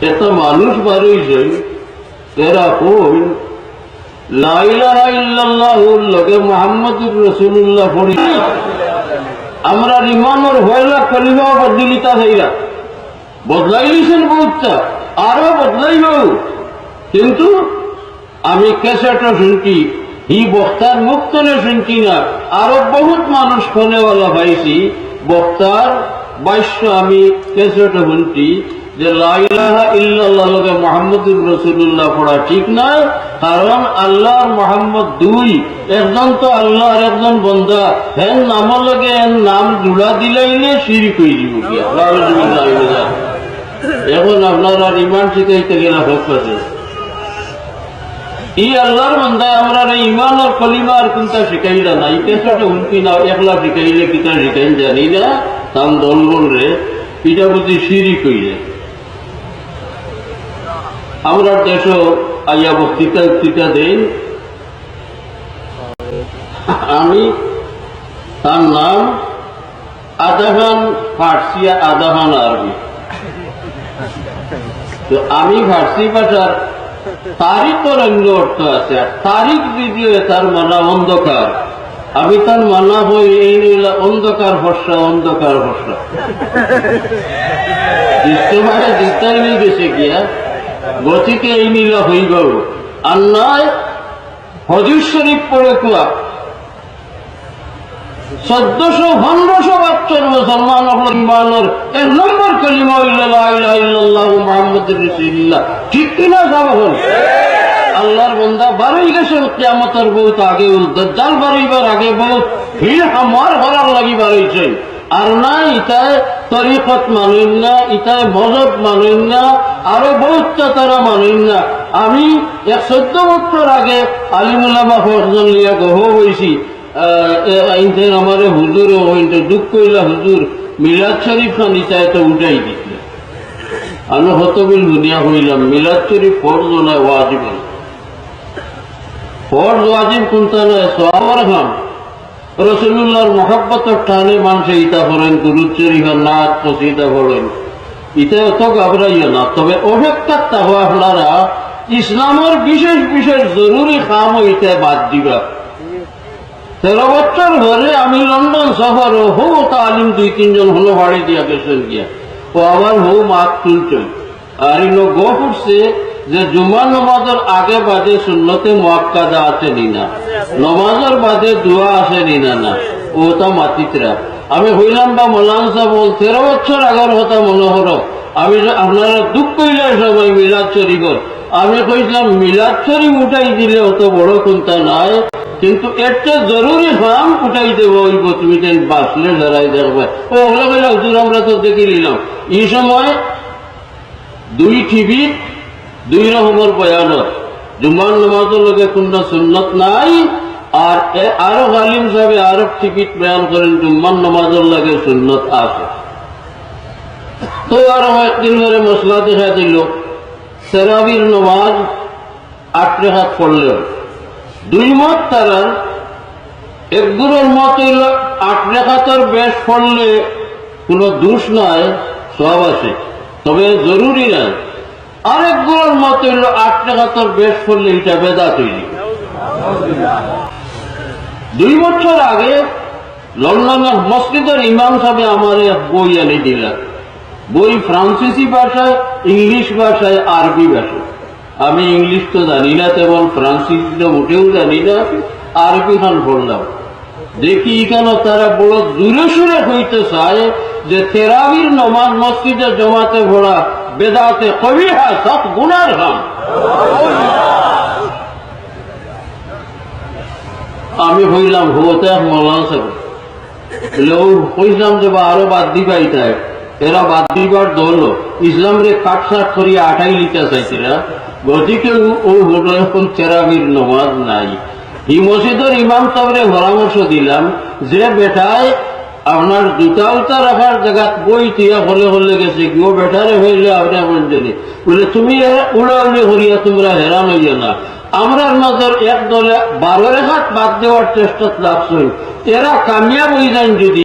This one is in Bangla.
এত মানুষ বারইছে এরা কই? লাইলাহা ইল্লাল্লাহুর লগে মুহাম্মদুর রাসূলুল্লাহ পড়ি। আমরা ইমানের হয়লা কলিমা বদলিতা হইরা বদলাই দিয়েছেন বহুতটা, আরও বদলাইব। কিন্তু আমি ক্যাসেটও শুনছি, হি বক্তার মুক্তনে শুনছি না, আরও বহুত মানুষ ফোনেওয়ালা পাইছি। বক্তার বাইশ্য আমি ক্যাসেটও শুনছি। যে লাইলাহা মোহাম্মদুর রসুল্লাহ পড়া ঠিক নয় কারণ আল্লাহর মোহাম্মদ দুই। একজন তো আল্লাহর একজন বন্ধা হেন নামর লগে নাম জুড়া দিলাইলে সিঁড়ি কই দিব। এখন আপনারা রিমান্ড শিখাইতে গেলে ভোগ পাচ্ছে ই আল্লাহর মন্দায় আমরা ইমান আর কলিমা আর কোনটা শিখাইলা না কেসটা উনকি না, একলা শিখাইলে কিতা শিখাইন জানি না, তাম দল রে পিঠা বুঝি সিঁড়ি কইলে আমরা দেশ আইয়া বক্তৃতা উক্তিতা দেই। আমি তার নাম আদাহান ফার্সিয়া আদাহান আরবি। তো আমি ফার্সি ভাষার তারিখের অন্য অর্থ আছে, আর তারিখ যদিও তার মানা অন্ধকার। আমি তার মানা হই এই অন্ধকার ভরসা অন্ধকার ভরসা। দিতার নিয়ে গেছে গিয়া। গতিকে এই নীলা হইব আর নয় হজুর শরীফ পড়ে কুয়া। চোদ্দশো পনেরোশো বছর মুসলমান ইমানের এক নম্বর কলিমা ইল্লাল্লাহ মোহাম্মদ রসুল্লাহ ঠিক কিনা যাব আল্লাহর বন্দা বারোই গেছে কেমতের বহুত আগে দজ্জাল বারোইবার আগে বহুত ভিড় আমার হরার লাগি বারোইছে। আর না ইটায় তরিকত মানুন না ইটায় মজব মানুন না, আরও বহুত তারা মানুন না। আমি এক চোদ্দ বছর আগে আলিমুল্লামা ফরজন লিয়া গহ হয়েছি আইনতেন আমার হুজুর হইতে দুঃখ কইলা হুজুর মিলাদ শরীফ খানি চাই তো উঠাই দিছিল আমি হতবিল দুনিয়া হইলাম, মিলাদ শরীফ ফরজ নয়, ওয়াজিব নয়। ফরজ ওয়াজিব কোনটা নয় সোয়াবার খান রসুল্লাহর মহাব্বতর টানে মানুষে ইতা করেন গুরুদ শরীফের নাচ কসিদা করেন ইতে অত ঘাবড়াইও না, তবে অপেক্ষা তাহ আপনারা ইসলামের বিশেষ বিশেষ জরুরি কাম ইতে বাদ দিবা। তেরো বছর ধরে আমি লন্ডন সফর হো তালিম দুই তিনজন হলো বাড়ি দিয়া গেছেন গিয়া। ও আবার হো মাত তুলছেন। আর ইনো গো করছে যে জুমা নমাজের আগে বাদে শূন্যতে মোয়াক্কাদা আছে নিনা নমাজের বাদে দোয়া আছে নিনা না ও তা মাতিতরা। আমি হইলাম বা মোলান সাহেব বল, তেরো বছর আগের হতা মনোহর আমি আপনারা দুঃখ কইলে সবাই মিলাদ শরীফর আমি কইছিলাম, মিলাদ শরীফ উঠাই দিলে অত বড় কোনটা নাই। কিন্তু চেয়ে জরুরি হাম উঠাই দেব ওই তুমি বাসলে ধরাই দেখবে। ও ওগুলো হুজুর, আমরা তো দেখে নিলাম। এই সময় দুই টিভি দুই রকমের বয়ানত। জুমান নামাজের লগে কোনটা সুন্নত নাই, আর আরও গালিম সাহেব আরও টিভিত বয়ান করেন জুম্মান নামাজের লাগে সুন্নত আছে। তো আরও একদিন ধরে মশলা দেখা দিল। সেরাবির নমাজ আট রেখাত পড়লেও। দুই মত তারা একগুলোর মত হইল আট রেখাতর বেশ পড়লে কোনো দোষ নাই, সব আছে। তবে জরুরি নাই আরেকগুলোর মত হইল আট রেখাতর বেশ পড়লে এটা বেদা তৈরি। দুই বছর আগে লন্ডনের মসজিদের ইমাম সাহেব আমার এক বই এনে দিলেন। বই ফ্রান্সিসি ভাষায়, ইংলিশ ভাষায়, আরবি ভাষায়। আমি ইংলিশ তো জানি না তেমন ফ্রান্সিস তো মোটেও জানি না, আরবি খান পড়লাম। দেখি এখানে তারা বড় দূরে সুরে হইতে চায় যে তেরাবির নমাজ মসজিদে জমাতে ভরা বেদাতে কবি হা সব গুনার হাম। আমি হইলাম হতে মৌলানা সাহেব। কইলাম যে বা আরও বাদ দিবা এটাই এরা বাদ দিবার দল। ইসলাম রে কাটসাট করিয়া আঠাই লিখতে চাইছে না গতিকে ও- হলো এখন তেরাবির নমাজ নাই। এই মসজিদের ইমাম সাহেবরে পরামর্শ দিলাম যে, বেটায় আপনার দুটাও তো রাখার জায়গা বই তুইয়া হলে হলে গেছে কি ও বেটারে হইলে আপনি বলছেন বলে, তুমি উড়া উড়ে হরিয়া তোমরা হেরান হইয়া না। আমরার নজর এক দলে বারো হাত বাদ দেওয়ার চেষ্টা লাভ এরা কামিয়াব হয়ে যান যদি